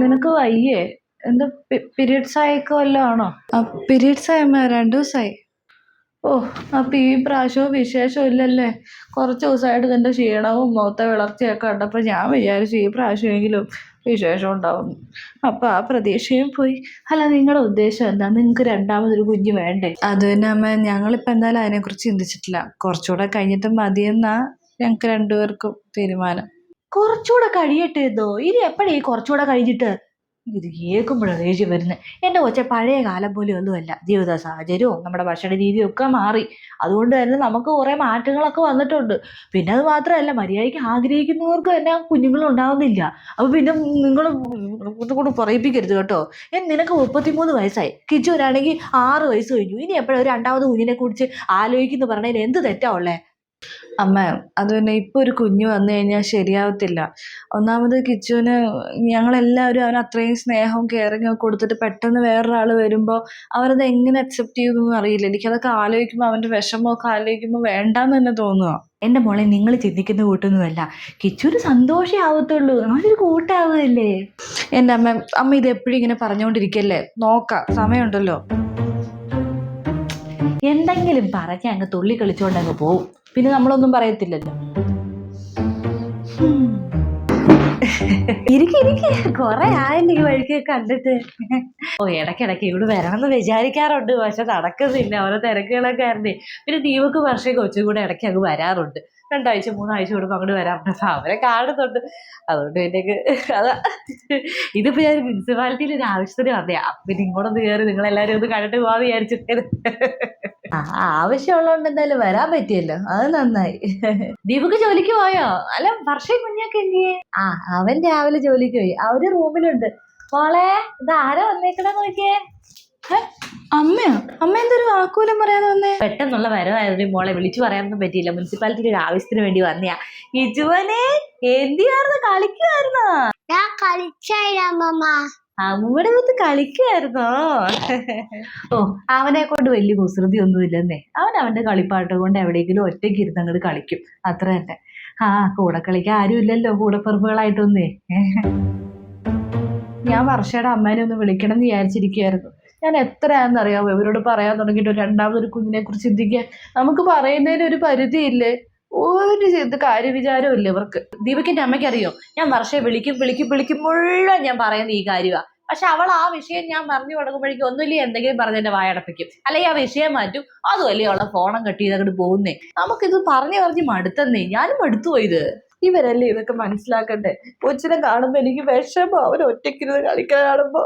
നിനക്ക് വയ്യേ? എന്താ പീരിയഡ്സ് ആയിക്കോ വല്ലതും ആണോ? പീരിയഡ്സ് ആയമ്മ രണ്ടു ദിവസമായി ഓ അപ്പൊ ഈ പ്രാവശ്യവും വിശേഷം ഇല്ലല്ലേ? കുറച്ച് ദിവസമായിട്ട് ഇതിന്റെ ക്ഷീണവും മുഖത്തെ വിളർച്ചയൊക്കെ കണ്ടപ്പോൾ ഞാൻ വിചാരിച്ചു ഈ പ്രാവശ്യമെങ്കിലും വിശേഷം ഉണ്ടാവും. അപ്പൊ ആ പ്രതീക്ഷയും പോയി. അല്ല നിങ്ങളുടെ ഉദ്ദേശം എന്താ? നിങ്ങൾക്ക് രണ്ടാമതൊരു കുഞ്ഞ് വേണ്ടേ? അത് തന്നെ അമ്മ ഞങ്ങളിപ്പോൾ എന്തായാലും അതിനെക്കുറിച്ച് ചിന്തിച്ചിട്ടില്ല. കുറച്ചുകൂടെ കഴിഞ്ഞിട്ട് മതിയെന്നാ ഞങ്ങൾക്ക് രണ്ടുപേർക്കും തീരുമാനം. കുറച്ചുകൂടെ കഴിയട്ടെ എന്തോ ഇനി എപ്പോഴേ കുറച്ചുകൂടെ കഴിഞ്ഞിട്ട്? ഇത് കേൾക്കുമ്പോഴാണ് ദേഷ്യം വരുന്നത് എന്റെ കൊച്ച പഴയ കാലം പോലെ ഒന്നുമല്ല. ജീവിത സാഹചര്യവും നമ്മുടെ ഭക്ഷണ രീതിയും ഒക്കെ മാറി. അതുകൊണ്ട് തന്നെ നമുക്ക് കുറേ മാറ്റങ്ങളൊക്കെ വന്നിട്ടുണ്ട്. പിന്നെ അത് മാത്രമല്ല മര്യാദയ്ക്ക് ആഗ്രഹിക്കുന്നവർക്ക് തന്നെ കുഞ്ഞുങ്ങൾ ഉണ്ടാവുന്നില്ല. അപ്പോൾ പിന്നെ നിങ്ങൾ കൂടെ പറയിപ്പിക്കരുത് കേട്ടോ. ഞാൻ നിനക്ക് മുപ്പത്തിമൂന്ന് വയസ്സായി. കിച്ചൂരാണെങ്കിൽ ആറ് വയസ്സ് കഴിഞ്ഞു. ഇനി എപ്പോഴും രണ്ടാമത് കുഞ്ഞിനെ കുറിച്ച് ആലോചിക്കുന്നു പറഞ്ഞതിൽ എന്ത് തെറ്റാ ഉള്ളേ? അമ്മ അത് തന്നെ ഇപ്പൊ ഒരു കുഞ്ഞ് വന്നു കഴിഞ്ഞാൽ ശരിയാവത്തില്ല. ഒന്നാമത് കിച്ചുവിന് ഞങ്ങളെല്ലാവരും അവന് അത്രയും സ്നേഹവും കെയറിങ് ഒക്കെ കൊടുത്തിട്ട് പെട്ടെന്ന് വേറൊരാൾ വരുമ്പോൾ അവരത് എങ്ങനെ അക്സെപ്റ്റ് ചെയ്യുന്നൊന്നും അറിയില്ല. എനിക്കതൊക്കെ ആലോചിക്കുമ്പോൾ അവന്റെ വിഷമമൊക്കെ ആലോചിക്കുമ്പോൾ വേണ്ടാന്ന് തന്നെ തോന്നുക എന്റെ മോളെ നിങ്ങൾ ചിന്തിക്കുന്ന കൂട്ടൊന്നുമല്ല. സന്തോഷേ സന്തോഷമാവത്തുള്ളൂ അവനൊരു കൂട്ടാവുകയല്ലേ എന്റെ അമ്മ അമ്മ ഇത് എപ്പോഴും ഇങ്ങനെ പറഞ്ഞുകൊണ്ടിരിക്കല്ലേ നോക്കാം. സമയമുണ്ടല്ലോ. എന്തെങ്കിലും പറഞ്ഞ് അങ്ങ് തുള്ളി കളിച്ചുകൊണ്ട് അങ്ങ് പോവും. പിന്നെ നമ്മളൊന്നും പറയത്തില്ലല്ലോ. ഇരിക്കെ കൊറേ ആയല്ലേ ഈ വഴിക്ക് കണ്ടിട്ട്. ഓ ഇടയ്ക്കിടയ്ക്ക് ഇവിടെ വരണമെന്ന് വിചാരിക്കാറുണ്ട്. പക്ഷെ നടക്കുന്നില്ല. ഓരോ തിരക്കുകളൊക്കെ ആയിരുന്നേ. പിന്നെ ദീപക്ക് വർഷം കൊച്ചും കൂടെ ഇടയ്ക്ക് അങ്ങ് വരാറുണ്ട്. രണ്ടാഴ്ച മൂന്നാഴ്ച കൂടുമ്പോൾ അങ്ങോട്ട് വരാറുണ്ട്. അപ്പൊ അവരെ കാണുന്നുണ്ട്. അതുകൊണ്ട് പിന്നെ അതാ ഇതിപ്പോ ഞാൻ മുനിസിപ്പാലിറ്റിയിൽ ഒരു ആവശ്യത്തിന് വന്നേ പിന്നെ ഇങ്ങോട്ടൊന്ന് കയറി നിങ്ങളെല്ലാരും ഒന്ന് കണ്ടിട്ട് പോവാന്ന് വിചാരിച്ചിട്ട്. ആ ആവശ്യമുള്ളതുകൊണ്ട് എന്തായാലും വരാൻ പറ്റിയല്ലോ. അത് നന്നായി. ദീപക്ക് ജോലിക്ക് പോയോ? അല്ല വർഷം കുഞ്ഞൊക്കെ ഇല്ലേ? ആ അവൻ രാവിലെ ജോലിക്ക് പോയി. അവർ റൂമിലുണ്ട്. മോളെ ഇത് ആരാ വന്നേക്കണ നോക്കിയേ? അമ്മയോ? അമ്മ എന്തൊരു വാക്കൂലം പറയാതെ വന്നേ. പെട്ടെന്നുള്ള വരവായിരുന്നു. മോളെ വിളിച്ചു പറയാനൊന്നും പറ്റിയില്ല. മുനിസിപ്പാലിറ്റിയുടെ ഒരു ആവശ്യത്തിന് വേണ്ടി വന്നയാ. ഇജുവനെ എന്തിയായിരുന്നു? കളിക്കുമായിരുന്നോ ഞാൻ കളിച്ചായിരുന്നു അമ്മയുടെ അടുത്ത് കളിക്കുമായിരുന്നോ ഓ അവനെ കൊണ്ട് വലിയ കുസൃതി ഒന്നും ഒന്നുമില്ലെന്നേ. അവൻ അവന്റെ കളിപ്പാട്ട് കൊണ്ട് എവിടെയെങ്കിലും ഒറ്റയ്ക്ക് ഇരുന്ന് അങ്ങോട്ട് കളിക്കും. അത്ര തന്നെ. ആ കൂടെ കളിക്കാൻ ആരും ഇല്ലല്ലോ കൂടപ്പറമ്പുകളായിട്ടൊന്നേ ഞാൻ വർഷയുടെ അമ്മേനെ ഒന്ന് വിളിക്കണം എന്ന് വിചാരിച്ചിരിക്കുകയായിരുന്നു. ഞാൻ എത്രയാണെന്നറിയാമോ ഇവരോട് പറയാൻ തുടങ്ങിയിട്ട് ഒരു രണ്ടാമതൊരു കുഞ്ഞിനെ കുറിച്ച് ചിന്തിക്കാൻ നമുക്ക് പറയുന്നതിന് ഒരു പരിധിയില്ലേ? ഒരു ഇത് കാര്യവിചാരവും ഇല്ല ഇവർക്ക് അമ്മയ്ക്ക് അറിയോ? ഞാൻ വർഷയെ വിളിക്കും വിളിക്കും വിളിക്കും മുഴുവൻ ഞാൻ പറയുന്ന ഈ കാര്യമാണ് പക്ഷെ അവൾ ആ വിഷയം ഞാൻ പറഞ്ഞു തുടങ്ങുമ്പോഴേക്കും ഒന്നുമില്ല എന്തെങ്കിലും പറഞ്ഞ് എന്റെ വായടപ്പിക്കും. അല്ലെങ്കിൽ ആ വിഷയം മാറ്റും. അതുമല്ലേ അവളെ ഫോണം കട്ട് ചെയ്ത് അങ്ങോട്ട് പോകുന്നേ. നമുക്കിത് പറഞ്ഞു പറഞ്ഞ് മടുത്തന്നേ. ഞാനും മടുത്തു പോയത് ഇവരല്ലേ ഇതൊക്കെ മനസ്സിലാക്കണ്ടേ? കൊച്ചിനെ കാണുമ്പോ എനിക്ക് വിഷമോ? അവർ ഒറ്റയ്ക്കിരുന്ന് കളിക്കാൻ കാണുമ്പോ?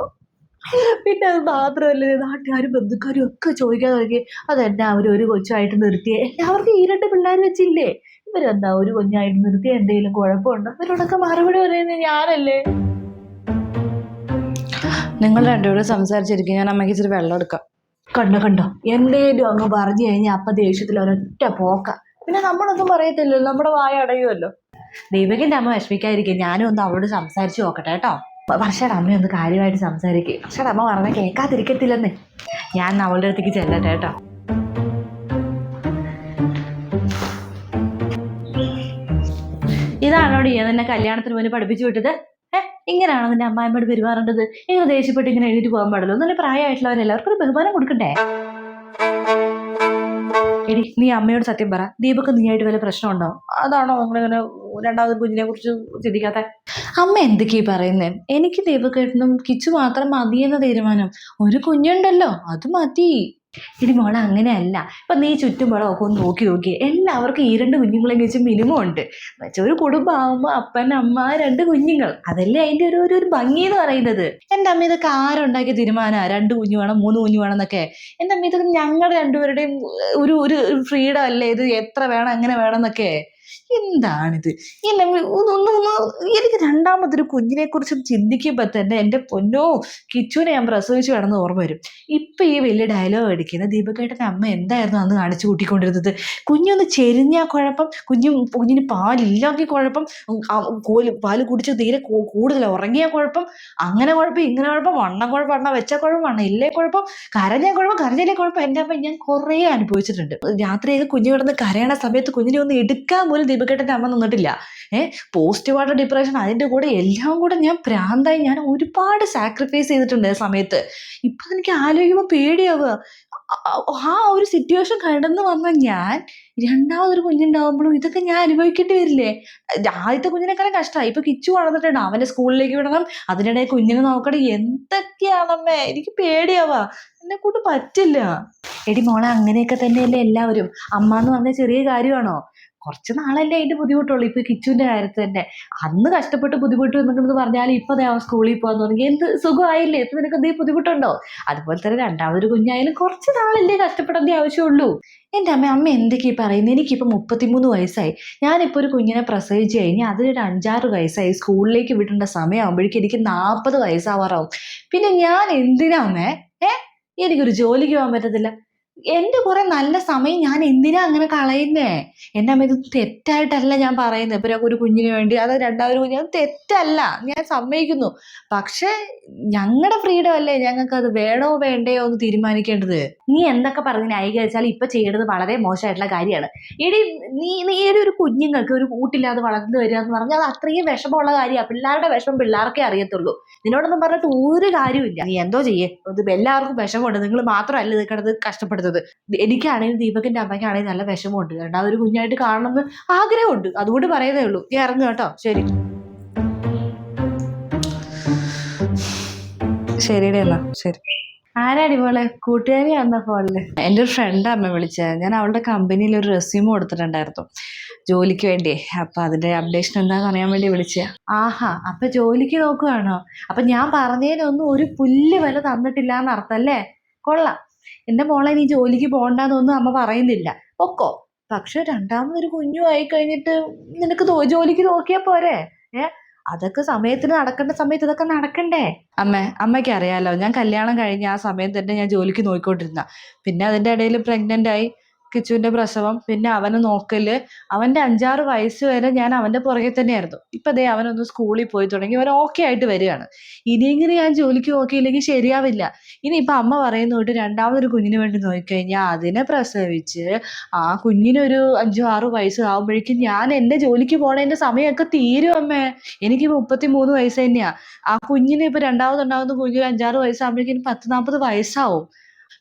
പിന്നെ അത് മാത്രമല്ല നാട്ടുകാരും ബന്ധുക്കാരും ഒക്കെ ചോദിക്കാൻ തുടങ്ങി. അതെന്നെ അവർ ഒരു കൊച്ചായിട്ട് നിർത്തിയേ? എല്ലാവർക്കും ഈ രണ്ട് പിള്ളേർ വെച്ചില്ലേ? ഇവരെന്താ ഒരു കൊഞ്ഞായിട്ട് നിർത്തിയ? എന്തെങ്കിലും കുഴപ്പമുണ്ടോ? ഇവരോടൊക്കെ മറുപടി പറയുന്നത് ഞാനല്ലേ? നിങ്ങൾ രണ്ടുപേരും സംസാരിച്ചിരിക്കും. ഞാൻ അമ്മയ്ക്ക് ഇച്ചിരി വെള്ളം എടുക്കാം. കണ്ടോ കണ്ടോ? എന്തേലും അങ്ങ് പറഞ്ഞു കഴിഞ്ഞാൽ അപ്പൊ ദേഷ്യത്തിൽ ഒരൊറ്റ പോക്ക. പിന്നെ നമ്മളൊന്നും പറയത്തില്ലല്ലോ. നമ്മുടെ വായ അടയുമല്ലോ ദൈവകിന്റെ അമ്മ വിഷമിക്കാതിരിക്കും. ഞാനും ഒന്ന് അവളോട് സംസാരിച്ചു നോക്കട്ടെ കേട്ടോ. വർഷയുടെ അമ്മ ഒന്ന് കാര്യമായിട്ട് സംസാരിക്കും. വർഷയുടെ അമ്മ പറഞ്ഞ കേൾക്കാതിരിക്കത്തില്ലെന്ന്. ഞാൻ ഒന്ന് അവളുടെ അടുത്തേക്ക് ചെല്ലട്ടെ കേട്ടോ. ഇതാണോ ഈ നിന്നെ കല്യാണത്തിന് മുന്നേ പഠിപ്പിച്ചു വിട്ടത്? ഇങ്ങനെയാണോ നിന്റെ അമ്മായിമ്മയോട് പെരുമാറേണ്ടത്? ഇങ്ങനെ ദേഷ്യപ്പെട്ട് ഇങ്ങനെ എഴുതിട്ട് പോകാൻ പാടുള്ളൂ. നല്ല പ്രായമായിട്ടുള്ളവരെല്ലാവർക്കും ഒരു ബഹുമാനം കൊടുക്കണ്ടേ? എടി നീ അമ്മയോട് സത്യം പറ. ദീപക്ക് നീയായിട്ട് വല്ല പ്രശ്നമുണ്ടോ അതാണോ നമ്മളിങ്ങനെ രണ്ടാമത് കുഞ്ഞിനെ കുറിച്ച് ചിന്തിക്കാത്ത? അമ്മ എന്തൊക്കെയാ പറയുന്നേ? എനിക്ക് ദീപക്കേട്ടനും കിച്ചു മാത്രം മതിയെന്ന തീരുമാനം. ഒരു കുഞ്ഞുണ്ടല്ലോ അത് മതി. ഇനി മോളെ അങ്ങനെയല്ല. ഇപ്പം നീ ചുറ്റുമ്പോഴൊക്കെ ഒന്ന് നോക്കി നോക്കി. എല്ലാവർക്കും ഈ രണ്ട് കുഞ്ഞുങ്ങളെ വെച്ച് മിനിമം ഉണ്ട്. വെച്ചാൽ ഒരു കുടുംബമാകുമ്പോൾ അപ്പൻ അമ്മ രണ്ട് കുഞ്ഞുങ്ങൾ. അതല്ലേ അതിന്റെ ഒരു ഒരു ഭംഗി എന്ന് പറയുന്നത്. എന്റെ അമ്മ ഇതൊക്കെ ആരുണ്ടാക്കിയ തീരുമാനമാണ് രണ്ട് കുഞ്ഞു വേണം മൂന്ന് കുഞ്ഞു വേണം എന്നൊക്കെ. എന്റെ അമ്മ ഇതൊക്കെ ഞങ്ങൾ രണ്ടുപേരുടെയും ഒരു ഒരു ഫ്രീഡം അല്ലേ? ഇത് എത്ര വേണം എങ്ങനെ വേണം എന്നൊക്കെ. എന്താണിത് ഒന്ന് ഒന്ന് ഒന്ന് എനിക്ക് രണ്ടാമതൊരു കുഞ്ഞിനെ കുറിച്ച് ചിന്തിക്കുമ്പോൾ തന്നെ എന്റെ പൊന്നോ കിച്ചുവിനെ ഞാൻ പ്രസവിച്ചു കിടന്ന് ഓർമ്മ വരും. ഇപ്പൊ ഈ വലിയ ഡയലോഗ് അടിക്കുന്ന ദീപകേട്ടന്റെ അമ്മ എന്തായിരുന്നു അന്ന് കാണിച്ചു കൂട്ടിക്കൊണ്ടിരുന്നത്? കുഞ്ഞൊന്ന് ചെരിഞ്ഞാൽ കുഴപ്പം കുഞ്ഞു കുഞ്ഞിന് പാലില്ലെങ്കിൽ കുഴപ്പം കോൽ പാൽ കുടിച്ച് തീരെ കൂടുതൽ ഉറങ്ങിയ കുഴപ്പം അങ്ങനെ കുഴപ്പം ഇങ്ങനെ കുഴപ്പം വണ്ണം കുഴപ്പം വണ്ണം വെച്ച കുഴപ്പം വണ്ണം ഇല്ലേ കുഴപ്പം കരഞ്ഞ കുഴപ്പം കരഞ്ഞില്ലേ കുഴപ്പം എന്റെ അമ്മ ഞാൻ കുറേ അനുഭവിച്ചിട്ടുണ്ട്. രാത്രിയൊക്കെ കുഞ്ഞു കിടന്ന് കരയണ സമയത്ത് കുഞ്ഞിനെ ഒന്ന് എടുക്കാൻ പോലും ദീപക്കേട്ടന്റെ അമ്മ നിന്നിട്ടില്ല. ഏഹ് പോസ്റ്റ് വാർഡ് ഡിപ്രഷൻ അതിന്റെ കൂടെ എല്ലാം കൂടെ ഞാൻ പ്രാന്തായി. ഞാൻ ഒരുപാട് സാക്രിഫൈസ് ചെയ്തിട്ടുണ്ട് ആ സമയത്ത്. ഇപ്പം എനിക്ക് ആലോചിക്കുമ്പോൾ പേടിയാവുക. ആ- ഒരു സിറ്റുവേഷൻ കടന്നു വന്ന ഞാൻ രണ്ടാമതൊരു കുഞ്ഞുണ്ടാവുമ്പോഴും ഇതൊക്കെ ഞാൻ അനുഭവിക്കേണ്ടി വരില്ലേ? ആദ്യത്തെ കുഞ്ഞിനെക്കാളും കഷ്ടമായി ഇപ്പൊ കിച്ചു വളർന്നിട്ടുണ്ട്. അവന്റെ സ്കൂളിലേക്ക് വിടണം. അതിനിടെ കുഞ്ഞിനെ നോക്കണം എന്തൊക്കെയാണമ്മേ? എനിക്ക് പേടിയാവാ. എന്നെ കൊണ്ട് പറ്റില്ല. എടി മോളെ അങ്ങനെയൊക്കെ തന്നെയല്ലേ എല്ലാവരും. അമ്മ എന്ന് പറഞ്ഞ ചെറിയ കാര്യമാണോ? കുറച്ച് നാളല്ലേ അതിന്റെ ബുദ്ധിമുട്ടുള്ളൂ. ഇപ്പൊ കിച്ചുവിന്റെ കാര്യത്തിൽ തന്നെ. അന്ന് കഷ്ടപ്പെട്ട് ബുദ്ധിമുട്ട് എന്നൊക്കെ പറഞ്ഞാൽ ഇപ്പൊ ദേ അവൻ സ്കൂളിൽ പോകാൻ തുടങ്ങി. എന്ത് സുഖമായില്ലേ? ഇപ്പൊ നിനക്ക് എന്തെങ്കിലും ബുദ്ധിമുട്ടുണ്ടോ? അതുപോലെ തന്നെ രണ്ടാമതൊരു കുഞ്ഞായാലും കുറച്ച് നാളല്ലേ കഷ്ടപ്പെടേണ്ട ആവശ്യമുള്ളൂ. എന്റെ അമ്മ അമ്മ എന്തൊക്കെ ഈ പറയുന്നത് എനിക്കിപ്പോൾ മുപ്പത്തിമൂന്ന് വയസ്സായി. ഞാനിപ്പോൾ ഒരു കുഞ്ഞിനെ പ്രസവിച്ച് കഴിഞ്ഞാൽ അതിനൊരു അഞ്ചാറ് വയസ്സായി. സ്കൂളിലേക്ക് വിടേണ്ട സമയമാകുമ്പോഴേക്കും എനിക്ക് നാൽപ്പത് വയസ്സാവാറാവും. പിന്നെ ഞാൻ എന്തിനാ അമ്മേ? ഏ? എനിക്കൊരു ജോലിക്ക് പോകാൻ പറ്റത്തില്ല. എന്റെ കുറെ നല്ല സമയം ഞാൻ എന്തിനാ അങ്ങനെ കളയുന്നേ? എന്റെ അമ്മ ഇത് തെറ്റായിട്ടല്ല ഞാൻ പറയുന്നത് ഇപ്പം ഒരു കുഞ്ഞിന് വേണ്ടി അത് രണ്ടാമത് കുഞ്ഞു അത് തെറ്റല്ല. ഞാൻ സമ്മതിക്കുന്നു. പക്ഷെ ഞങ്ങളുടെ ഫ്രീഡം അല്ലേ ഞങ്ങൾക്ക് അത് വേണോ വേണ്ടയോ എന്ന് തീരുമാനിക്കേണ്ടത്? നീ എന്തൊക്കെ പറഞ്ഞു പറഞ്ഞ് ന്യായീകരിച്ചാൽ ഇപ്പൊ ചെയ്യേണ്ടത് വളരെ മോശമായിട്ടുള്ള കാര്യമാണ്. ഇടി നീ നീയുടെ ഒരു കുഞ്ഞുങ്ങൾക്ക് ഒരു കൂട്ടില്ലാതെ വളർന്നു വരിക എന്ന് പറഞ്ഞാൽ അത് അത്രയും വിഷമമുള്ള കാര്യമാണ് പിള്ളേരുടെ വിഷമം പിള്ളേർക്കേ അറിയത്തുള്ളൂ. നിന്നോടൊന്നും പറഞ്ഞിട്ട് ഒരു കാര്യമില്ല നീ എന്തോ ചെയ്യേ. ഇത് എല്ലാവർക്കും വിഷമമുണ്ട്. നിങ്ങൾ മാത്രമല്ല നിൽക്കണത് കിടന്ന് കഷ്ടപ്പെടുന്നത് എനിക്കാണെങ്കിലും ദീപകിന്റെ അമ്മയ്ക്കാണെങ്കിലും നല്ല വിഷമമുണ്ട്. രണ്ടാമത് ഒരു കുഞ്ഞായിട്ട് കാണണമെന്ന് ആഗ്രഹമുണ്ട്. അതുകൊണ്ട് പറയുന്നേ ഉള്ളൂ. നീ ഇറങ്ങും കേട്ടോ. ശരി. ശരിയുടെ ശരി. ആരാടി കൂട്ടുകാരി വന്ന ഫോണിൽ എന്റെ ഒരു ഫ്രണ്ട് അമ്മ വിളിച്ചത് ഞാൻ അവളുടെ കമ്പനിയിൽ ഒരു റെസ്യൂം കൊടുത്തിട്ടുണ്ടായിരുന്നു. ജോലിക്ക് വേണ്ടിയേ അപ്പൊ അതിന്റെ അപ്ഡേഷൻ എന്താണെന്ന് അറിയാൻ വേണ്ടി വിളിച്ച. ആഹാ. അപ്പൊ ജോലിക്ക് നോക്കുവാണോ? അപ്പൊ ഞാൻ പറഞ്ഞതിനൊന്നും ഒരു പുല്ല് വില തന്നിട്ടില്ല എന്ന് അർത്ഥം അല്ലേ? കൊള്ളാം. എന്റെ മോളെ നീ ജോലിക്ക് പോകണ്ടെന്നൊന്നും അമ്മ പറയുന്നില്ല. ഒക്കോ പക്ഷെ രണ്ടാമതൊരു കുഞ്ഞു ആയി കഴിഞ്ഞിട്ട് നിനക്ക് ജോലിക്ക് നോക്കിയാ പോരെ. ഏ? അതൊക്കെ സമയത്തിന് നടക്കേണ്ട സമയത്ത് ഇതൊക്കെ നടക്കണ്ടേ? അമ്മ അമ്മയ്ക്ക് അറിയാലോ ഞാൻ കല്യാണം കഴിഞ്ഞ ആ സമയത്ത് തന്നെ ഞാൻ ജോലിക്ക് നോക്കിക്കൊണ്ടിരുന്ന. പിന്നെ അതിന്റെ ഇടയിൽ പ്രഗ്നന്റ് ആയി കിച്ചുവിന്റെ പ്രസവം പിന്നെ അവനെ നോക്കൽ. അവന്റെ അഞ്ചാറ് വയസ്സ് വരെ ഞാൻ അവന്റെ പുറകെ തന്നെയായിരുന്നു. ഇപ്പം ദേ അവനൊന്ന് സ്കൂളിൽ പോയി തുടങ്ങി. അവൻ ഓക്കെ ആയിട്ട് വരികയാണ്. ഇനിയെങ്കിലും ഞാൻ ജോലിക്ക് നോക്കിയില്ലെങ്കിൽ ശരിയാവില്ല. ഇനി ഇപ്പം അമ്മ പറയുന്ന തൊട്ട് രണ്ടാമതൊരു കുഞ്ഞിന് വേണ്ടി നോക്കിക്കഴിഞ്ഞാൽ അതിനെ പ്രസവിച്ച് ആ കുഞ്ഞിനൊരു അഞ്ചോ ആറോ വയസ്സ് ആകുമ്പോഴേക്കും ഞാൻ എന്റെ ജോലിക്ക് പോണതിന്റെ സമയമൊക്കെ തീരും അമ്മേ. എനിക്ക് മുപ്പത്തി മൂന്ന് വയസ്സ് തന്നെയാ. ആ കുഞ്ഞിന് ഇപ്പൊ രണ്ടാമതുണ്ടാവുന്ന കുഞ്ഞിന് അഞ്ചാറ് വയസ്സാകുമ്പോഴേക്കും പത്ത് നാൽപ്പത് വയസ്സാവും.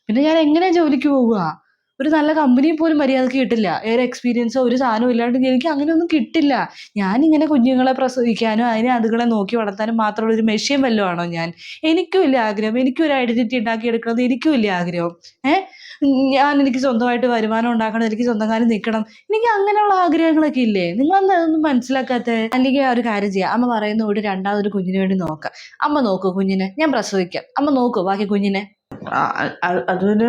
പിന്നെ ഞാൻ എങ്ങനെ ജോലിക്ക് പോവുക? ഒരു നല്ല കമ്പനി പോലും മര്യാദയ്ക്ക് കിട്ടില്ല. ഏറെ എക്സ്പീരിയൻസോ ഒരു സാധനവും ഇല്ലാണ്ട് എനിക്ക് അങ്ങനെയൊന്നും കിട്ടില്ല. ഇങ്ങനെ കുഞ്ഞുങ്ങളെ പ്രസവിക്കാനും അതിനെ അതുങ്ങളെ നോക്കി വളർത്താനും മാത്രമുള്ള ഒരു മെഷീൻ വല്ലതും ആണോ ഞാൻ? എനിക്കും ഇല്ല ആഗ്രഹം. എനിക്കും ഒരു ഐഡന്റിറ്റി ഉണ്ടാക്കിയെടുക്കണം എനിക്കും ഇല്ല ആഗ്രഹം. ഏഹ് ഞാൻ എനിക്ക് സ്വന്തമായിട്ട് വരുമാനം ഉണ്ടാക്കണം എനിക്ക് സ്വന്തം കാലം നിൽക്കണം. എനിക്ക് അങ്ങനെയുള്ള ആഗ്രഹങ്ങളൊക്കെ ഇല്ലേ? നിങ്ങൾ അതൊന്നും മനസ്സിലാക്കാത്ത? അല്ലെങ്കിൽ ആ ഒരു കാര്യം ചെയ്യാം. അമ്മ പറയുന്ന ഒരു രണ്ടാമതൊരു കുഞ്ഞിന് വേണ്ടി നോക്കാം. അമ്മ നോക്കൂ കുഞ്ഞിനെ. ഞാൻ പ്രസവിക്കാം. അമ്മ നോക്കൂ ബാക്കി കുഞ്ഞിനെ. അതിന്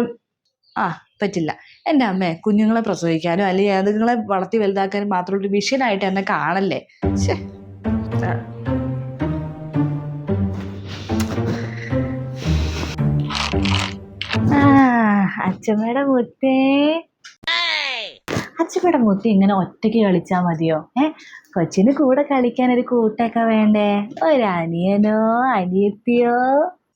ആ. പറ്റില്ല. എന്റെ അമ്മേ കുഞ്ഞുങ്ങളെ പ്രസവിക്കാനും അല്ലെങ്കിൽ അതുങ്ങളെ വളർത്തി വലുതാക്കാനും മാത്രമുള്ള ഒരു വിഷയനായിട്ട് എന്നെ കാണല്ലേ? അച്ഛമ്മയുടെ മുത്തേ. അച്ഛമ്മയുടെ മുത്തി ഇങ്ങനെ ഒറ്റയ്ക്ക് കളിച്ചാൽ മതിയോ? ഏ? കൊച്ചിന് കൂടെ കളിക്കാൻ ഒരു കൂട്ടൊക്കെ വേണ്ടേ? ഒരു അനിയനോ അനിയത്തിയോ?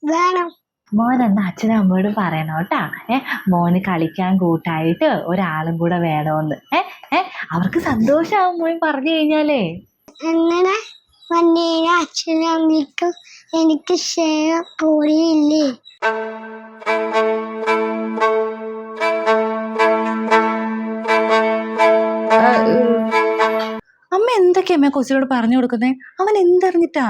വേണം. മോൻ എന്നാ അച്ഛനും അമ്മയോടും പറയണം കേട്ടാ. ഏ മോന് കളിക്കാൻ കൂട്ടായിട്ട് ഒരാളും കൂടെ വേണമെന്ന് ഏ ഏ അവർക്ക് സന്തോഷാവും മോൻ പറഞ്ഞു കഴിഞ്ഞാലേ. അങ്ങനെ അച്ഛനും അമ്മയ്ക്കും എനിക്ക് സ്നേഹം കൂടിയില്ലേ എന്തൊക്കെയാ അമ്മ കൊച്ചിനോട് പറഞ്ഞു കൊടുക്കുന്നേ? അവൻ എന്തറിഞ്ഞിട്ടാ?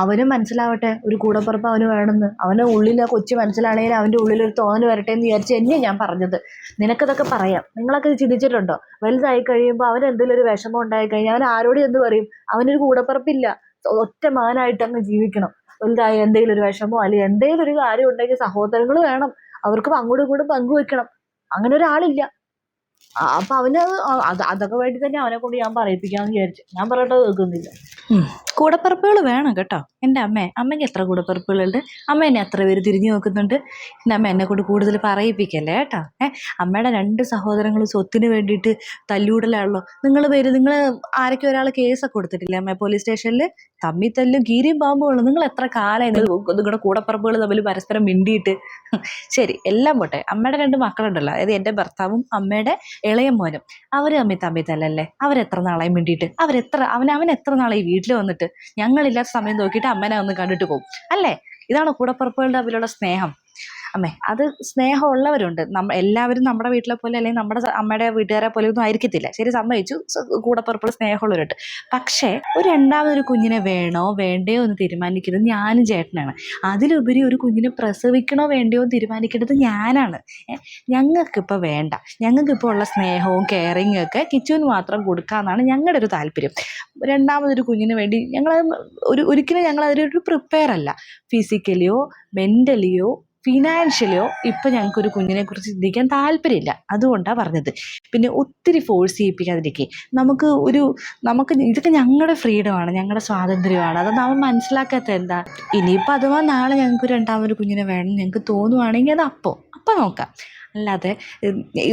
അവനും മനസ്സിലാവട്ടെ. ഒരു കൂടപ്പുറപ്പ് അവന് വേണമെന്ന്. അവന്റെ ഉള്ളിൽ ആ കൊച്ചു മനസ്സിലാണെങ്കിൽ അവന്റെ ഉള്ളിൽ ഒരു തോന്നൽ വരട്ടെ എന്ന് വിചാരിച്ച് എന്നെ ഞാൻ പറഞ്ഞത്. നിനക്കതൊക്കെ പറയാം. നിങ്ങളൊക്കെ ചിന്തിച്ചിട്ടുണ്ടോ? വലുതായി കഴിയുമ്പോൾ അവൻ എന്തെങ്കിലും ഒരു വിഷമം ഉണ്ടായി കഴിഞ്ഞാൽ അവൻ ആരോട് എന്ത് പറയും? അവനൊരു കൂടപ്പുറപ്പില്ല. ഒറ്റ മാനായിട്ട് അങ്ങ് ജീവിക്കണം. വലുതായി എന്തെങ്കിലും ഒരു വിഷമോ അല്ലെങ്കിൽ എന്തെങ്കിലും ഒരു കാര്യം ഉണ്ടെങ്കിൽ സഹോദരങ്ങൾ വേണം. അവർക്കും അങ്ങോട്ടും ഇങ്ങോട്ടും പങ്കുവെക്കണം അങ്ങനെ ഒരാളില്ല. അപ്പൊ അവന് അത് അതൊക്കെ വേണ്ടി തന്നെ അവനെ കൊണ്ട് ഞാൻ പറയിപ്പിക്കാന്ന് വിചാരിച്ചു. ഞാൻ പറയട്ടെ കേൾക്കുന്നില്ല. കൂടപ്പറപ്പുകൾ വേണം കേട്ടോ. എന്റെ അമ്മേ അമ്മയ്ക്ക് എത്ര കൂടപ്പറപ്പുകളുണ്ട്? അമ്മ എന്നെ എത്ര പേര് തിരിഞ്ഞു നോക്കുന്നുണ്ട്? എന്റെ അമ്മ എന്നെ കൊണ്ട് കൂടുതൽ പറയിപ്പിക്കല്ലേ കേട്ടോ? ഏ അമ്മയുടെ രണ്ട് സഹോദരങ്ങൾ സ്വത്തിന് വേണ്ടിയിട്ട് തല്ലൂടലാണല്ലോ നിങ്ങൾ പേര് നിങ്ങൾ ആരൊക്കെ ഒരാൾ കേസൊക്കെ കൊടുത്തിട്ടില്ലേ അമ്മ? പോലീസ് സ്റ്റേഷനിൽ തമ്മി തല്ലും കീരിയും പാമ്പുകളും നിങ്ങൾ എത്ര കാലമായി നിങ്ങളുടെ കൂടപ്പറമ്പുകൾ തമ്മിൽ പരസ്പരം മിണ്ടിയിട്ട്? ശരി എല്ലാം പോട്ടെ. അമ്മയുടെ രണ്ട് മക്കളുണ്ടല്ലോ. അതായത് എന്റെ ഭർത്താവും അമ്മയുടെ ഇളയ മോനും. അവർ തമ്മിൽ തമ്മിൽ തല്ലല്ലേ? അവരെത്ര നാളായി മിണ്ടിയിട്ട്? അവരെത്ര അവൻ അവൻ എത്ര നാളായി വീട്ടിൽ വന്നിട്ട്? ഞങ്ങളില്ലാത്ത സമയം നോക്കിയിട്ട് അമ്മനെ ഒന്ന് കണ്ടിട്ട് പോകും. അല്ലേ? ഇതാണ് കൂടപ്പറപ്പുകളുടെ തമ്മിലുള്ള സ്നേഹം. അമ്മേ അത് സ്നേഹമുള്ളവരുണ്ട്. നമ്മ എല്ലാവരും നമ്മുടെ വീട്ടിലെ പോലെ അല്ലെങ്കിൽ നമ്മുടെ അമ്മയുടെ വീട്ടുകാരെ പോലെ ഒന്നും ആയിരിക്കത്തില്ല. ശരി സമ്മതിച്ചു. കൂടെ കൂടപ്പുറപ്പുകൾ സ്നേഹമുള്ളവരുണ്ട്. പക്ഷേ ഒരു രണ്ടാമതൊരു കുഞ്ഞിനെ വേണോ വേണ്ടയോ എന്ന് തീരുമാനിക്കുന്നത് ഞാനും ചേട്ടനാണ്. അതിലുപരി ഒരു കുഞ്ഞിനെ പ്രസവിക്കണോ വേണ്ടയോ എന്ന് തീരുമാനിക്കേണ്ടത് ഞാനാണ്. ഞങ്ങൾക്കിപ്പോൾ വേണ്ട. ഞങ്ങൾക്കിപ്പോൾ ഉള്ള സ്നേഹവും കെയറിങ്ങും ഒക്കെ കിച്ചുവിന് മാത്രം കൊടുക്കാമെന്നാണ് ഞങ്ങളുടെ ഒരു താല്പര്യം. രണ്ടാമതൊരു കുഞ്ഞിന് വേണ്ടി ഞങ്ങൾ ഒരു ഒരിക്കലും ഞങ്ങൾ അതിലൊരു പ്രിപ്പയർ അല്ല ഫിസിക്കലിയോ മെന്റലിയോ ഫിനാൻഷ്യലിയോ ഇപ്പം ഞങ്ങൾക്കൊരു കുഞ്ഞിനെ കുറിച്ച് ചിന്തിക്കാൻ താല്പര്യമില്ല. അതുകൊണ്ടാണ് പറഞ്ഞത്. പിന്നെ ഒത്തിരി ഫോഴ്സ് ചെയ്യിപ്പിക്കാതിരിക്കുക നമുക്ക് ഒരു നമുക്ക് ഇതൊക്കെ ഞങ്ങളുടെ ഫ്രീഡമാണ് ഞങ്ങളുടെ സ്വാതന്ത്ര്യമാണ്. അത് നമ്മൾ മനസ്സിലാക്കാത്ത എന്താ? ഇനിയിപ്പോൾ അഥവാ നാളെ ഞങ്ങൾക്ക് രണ്ടാമൊരു കുഞ്ഞിനെ വേണം ഞങ്ങൾക്ക് തോന്നുവാണെങ്കിൽ അത് അപ്പോൾ അപ്പം നോക്കാം. അല്ലാതെ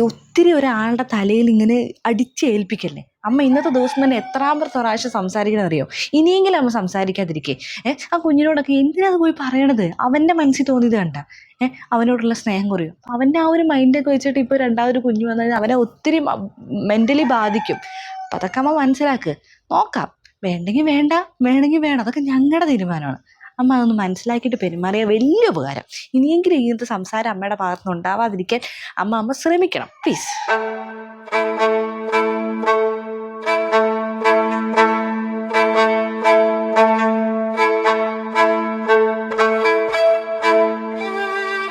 ഒത്തിരി ഒരാളുടെ തലയിൽ ഇങ്ങനെ അടിച്ചേൽപ്പിക്കല്ലേ? അമ്മ ഇന്നത്തെ ദിവസം തന്നെ എത്രാമത്തെ പ്രാവശ്യം സംസാരിക്കണം സംസാരിക്കണമെന്നറിയോ ഇനിയെങ്കിലും അമ്മ സംസാരിക്കാതിരിക്കേ. ഏഹ് ആ കുഞ്ഞിനോടൊക്കെ എന്തിനാ പോയി പറയണത്? അവന്റെ മനസ്സിൽ തോന്നിയത് കണ്ട. ഏഹ് അവനോടുള്ള സ്നേഹം കുറയും. അവന്റെ ആ ഒരു മൈൻഡൊക്കെ വെച്ചിട്ട് ഇപ്പോൾ രണ്ടാമതൊരു കുഞ്ഞ് വന്നാൽ അവനെ ഒത്തിരി മെന്റലി ബാധിക്കും. അപ്പം അതൊക്കെ അമ്മ മനസ്സിലാക്ക്. നോക്കാം. വേണ്ടെങ്കിൽ വേണ്ട വേണമെങ്കിൽ വേണം. അതൊക്കെ ഞങ്ങളുടെ തീരുമാനമാണ്. അമ്മ അതൊന്ന് മനസ്സിലാക്കിയിട്ട് പെരുമാറിയ വലിയ ഉപകാരം. ഇനിയെങ്കിലും ഇങ്ങനത്തെ സംസാരം അമ്മയുടെ ഭാഗത്തുനിന്ന് ഉണ്ടാവാതിരിക്കാൻ അമ്മ അമ്മ ശ്രമിക്കണം. പ്ലീസ്